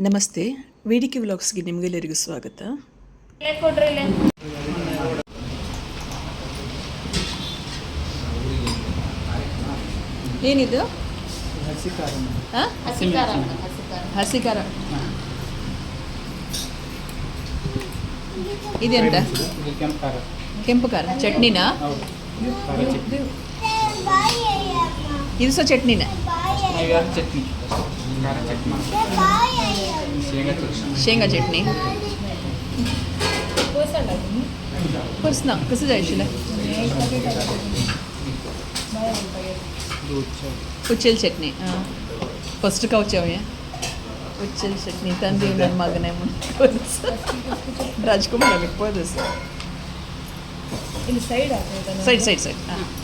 ನಮಸ್ತೆ ವೇದಿಕೆ ವ್ಲಾಗ್ಸ್ಗೆ ನಿಮಗೆಲ್ಲರಿಗೂ ಸ್ವಾಗತ. ಏನಿದು? ಹಸಿಕಾರ. ಇದೆಂತ? ಕೆಂಪು ಖಾರ. ಚಟ್ನಿನಾ? ಇದು ಸಹ ಚಟ್ನಿನ? ಚಟ್ನಿ. शेंगा चटणी पर्स कसं जायची उचल चटणी फस्ट का हांवें उचल चटणी तंदी घेवन मागनाय म्हणून राजकुमार हांवें पर्स आसा साईड साईड साईड हाँ